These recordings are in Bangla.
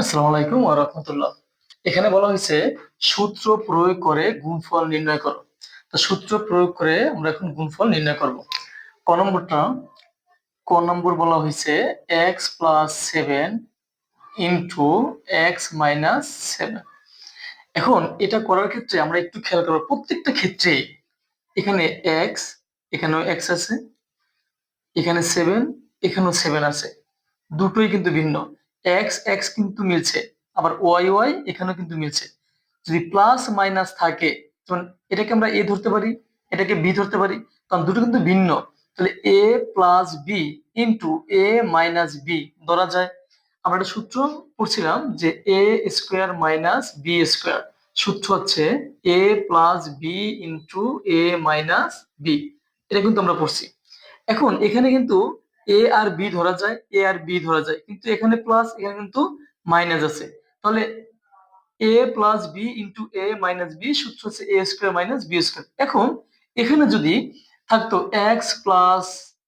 আসসালামু আলাইকুম ওয়া রাহমাতুল্লাহ। এখানে বলা হয়েছে, সূত্র প্রয়োগ করে গুণফল নির্ণয় করো। তো সূত্র প্রয়োগ করে আমরা এখন গুণফল নির্ণয় করব। ক নম্বরটা, ক নম্বর বলা হয়েছে x plus seven into x minus seven এখন এটা করার ক্ষেত্রে আমরা একটু খেয়াল করব, প্রত্যেকটা ক্ষেত্রে এখানে এক্স এখানেও এক্স আছে, এখানে সেভেন এখানেও সেভেন আছে। দুটোই কিন্তু ভিন্ন। এক্স এক্স কিন্তু মিলছে, আবার ওয়াই ওয়াই এখানেও কিন্তু মিলছে। যদি প্লাস মাইনাস থাকে, যেমন এটাকে আমরা এ ধরতে পারি, এটাকে বি ধরতে পারি, কারণ দুটো কিন্তু ভিন্ন। তাহলে a plus b into a minus b ধরা যায়। আমরা একটা সূত্র পড়ছিলাম যে a square minus b square সূত্র হচ্ছে a plus b into a minus b এটা কিন্তু আমরা পড়ছি। এখন এখানে কিন্তু এ আর বি ধরা যায় এ আর বি ধরা যায়। কিন্তু এখানে প্লাস এখানে কিন্তু মাইনাস আছে। তাহলে a plus b into a minus b সূত্র হচ্ছে a square minus b square এখন এখানে যদি থাকতো এক্স প্লাস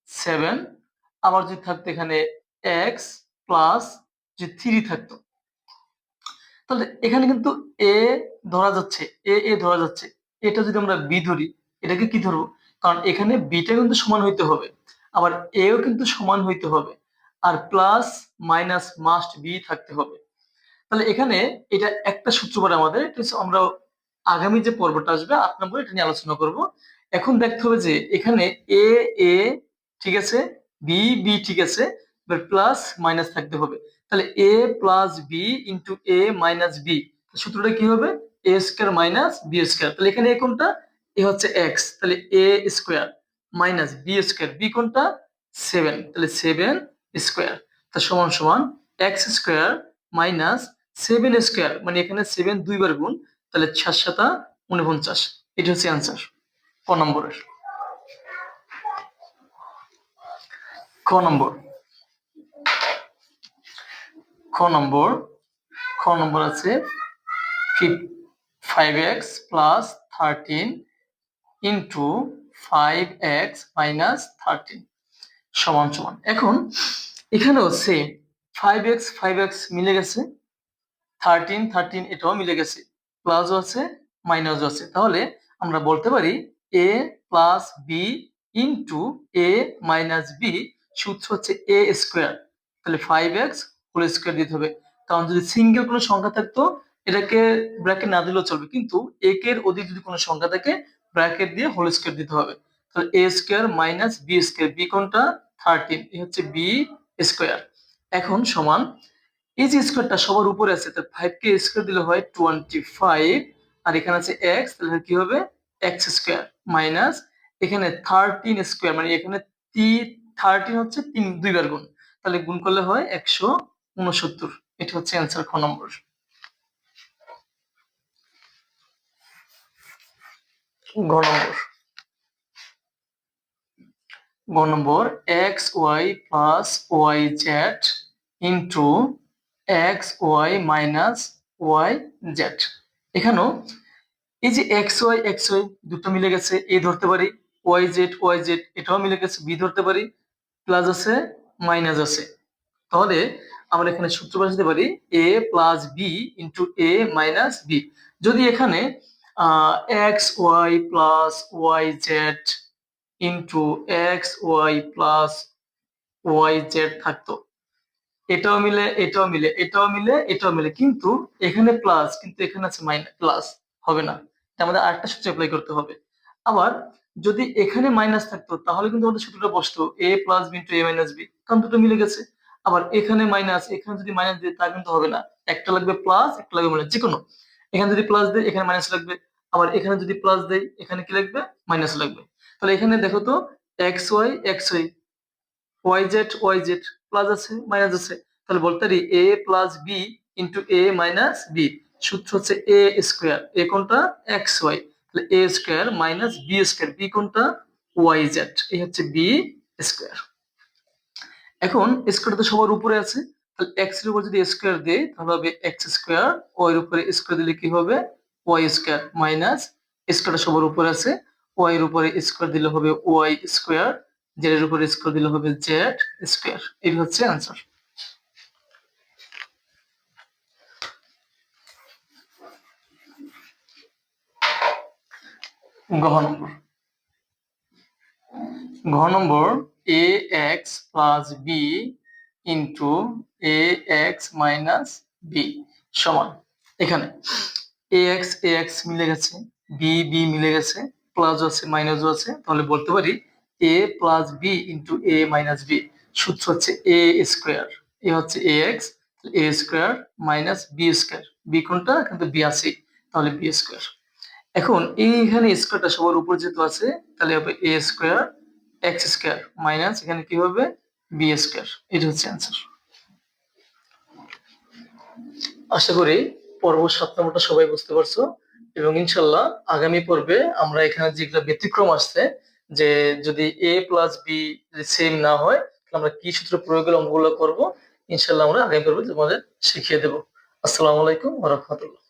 সেভেন আবার যদি থাকতো এখানে এক্স প্লাস যে থ্রি থাকতো। তাহলে এখানে কিন্তু এ ধরা যাচ্ছে এ এ ধরা যাচ্ছে। এটা যদি আমরা বি ধরি, এটাকে কি ধরবো? কারণ এখানে বিটা কিন্তু সমান হইতে হবে। আবার এও কিন্তু সমান হইতে হবে। আর প্লাস মাইনাস মাস্ট বি থাকতে হবে। তাহলে এখানে এটা একটা সূত্র পড়ে আমাদের আমরা আগামী যে পর্বটা আসবে, আট নম্বর এটা নিয়ে আলোচনা করব। এখন দেখতে হবে যে এখানে এ এ ঠিক আছে বি বি ঠিক আছে প্লাস মাইনাস থাকতে হবে। তাহলে a plus b into a minus b সূত্রটা কি হবে? A square minus b square তাহলে এখানে এ কোনটা? এ হচ্ছে এক্স তাহলে a square minus b square b কোনটা? সেভেন তাহলে সেভেন স্কোয়ার তা সমান সমান x square minus seven square মানে এখানে সেভেন দুইবার গুণ, তাহলে সাত সাতা উনপঞ্চাশ। এটা হচ্ছে অ্যান্সার ক নম্বরের? খ নম্বর। খ নম্বর খ নম্বর আছে five x plus thirteen into five x minus thirteen সমান সমান। এখন এখানেও same five x five x মিলে গেছে থার্টিন থার্টিন এটাও মিলে গেছে প্লাসও আছে মাইনাসও আছে। তাহলে আমরা বলতে পারি a plus b into a minus b সূত্র হচ্ছে এ স্কোয়ার তাহলে ফাইভ এক্স হোল স্কোয়ার দিতে হবে। কারণ যদি সিঙ্গেল কোনো সংখ্যা থাকতো, এটাকে ব্র্যাকেট না দিলেও চলবে। কিন্তু একের অধিক যদি কোনো সংখ্যা থাকে ব্র্যাকেট দিয়ে হোল স্কোয়ার দিতে হবে। তাহলে a square minus b square b কোনটা? থার্টিন এই হচ্ছে বি স্কোয়ার এখন সমান, এই যে স্কোয়ারটা সবার উপরে আছে তাহলে ফাইভ কে স্কোয়ার দিলে হয় টোয়েন্টি ফাইভ আর এখানে আছে এক্স তাহলে কি হবে? এক্স স্কোয়ার মাইনাস এখানে থার্টিন স্কোয়ার মানে এখানে তি থার্টিন হচ্ছে তিন, দুইবার গুণ। তাহলে গুণ করলে হয় একশো উনসত্তর। এটা হচ্ছে অ্যান্সার খ নম্বর। গ নম্বর। গ নম্বর x y plus y z into x y minus y z এখানেও এই যে এক্স ওয়াই এক্স ওয়াই দুটো মিলে গেছে এ ধরতে পারি ওয়াই জেড ওয়াই জেড এটাও মিলে গেছে বি ধরতে পারি প্লাস আছে মাইনাস আছে। তাহলে আমরা এখানে সূত্র বসাতে পারি a plus b into a minus b যদি এখানে x y plus y z into x y plus y z থাকতো। এটাও মিলে এটাও মিলে এটাও মিলে এটাও মিলে। কিন্তু এখানে প্লাস কিন্তু এখানে আছে মাইনাস প্লাস হবে না। আমাদের আরেকটা সূত্র অ্যাপ্লাই করতে হবে। আবার যদি এখানে মাইনাস থাকতো, তাহলে কিন্তু আমাদের সূত্রটা বসতো a plus b into a minus b কারণ দুটো মিলে গেছে। আবার এখানে মাইনাস এখানে যদি মাইনাস দিই তা কিন্তু হবে না। একটা লাগবে প্লাস একটা লাগবে মাইনাস যে কোনো এখানে যদি প্লাস দেয়, এখানে মাইনাস লাগবে। আবার এখানে যদি প্লাস দেয় এখানে কি লাগবে? মাইনাস লাগবে। তাহলে এখানে দেখো তো x y x y y z y z plus আছে মাইনাস আছে। তাহলে বলতে পারি a plus b into a minus b সূত্র হচ্ছে এ স্কোয়ার এ কোনটা? এক্স ওয়াই তাহলে a square minus b square b কোনটা? ওয়াই জেড এই হচ্ছে বি স্কোয়ার এখন স্কোয়ার তো সবার উপরে আছে। তাহলে এক্সের উপর যদি স্কোয়ার দেয় তাহলে হবে এক্স স্কোয়ার ওয়াই এর উপরে স্কোয়ার দিলে কি হবে? ওয়াই স্কোয়ার মাইনাস স্কোয়ারটা সবার উপরে আছে ওয়াই এর উপরে স্কোয়ার দিলে হবে ওয়াই স্কোয়ার জেড এর উপরে স্কোয়ার দিলে হবে জেড স্কোয়ার এই হচ্ছে আনসার ঘ নম্বর। ঘ নম্বর a x plus b into a x minus b সমান। এখানে। এ এক্স এ এক্স মিলে গেছে বি বি মিলে গেছে প্লাস আছে মাইনাসও আছে, তাহলে বলতে পারি a plus b into a minus b সূত্র হচ্ছে এ স্কোয়ার এ হচ্ছে a x a square minus b square b কোনটা কিন্তু বি আছে তাহলে বি স্কোয়ার এখন এইখানে স্কোয়ারটা সবার উপর যেহেতু আছে, তাহলে হবে a square x square minus এখানে কি হবে? বি স্কোয়ার এটা হচ্ছে অ্যান্সার আশা করি পর্ব সাত নম্বরটা সবাই বুঝতে পারছ। এবং ইনশাল্লাহ আগামী পর্বে আমরা এখানে যেগুলো ব্যতিক্রম আসছে, যে যদি এ প্লাস বি সেম না হয়, তাহলে আমরা কি সূত্র প্রয়োগের অঙ্গগুলো করব, ইনশাল্লাহ আমরা আগামী পর্বে তোমাদের শিখিয়ে দেবো। আসসালামু আলাইকুম রহমতুল্লাহ।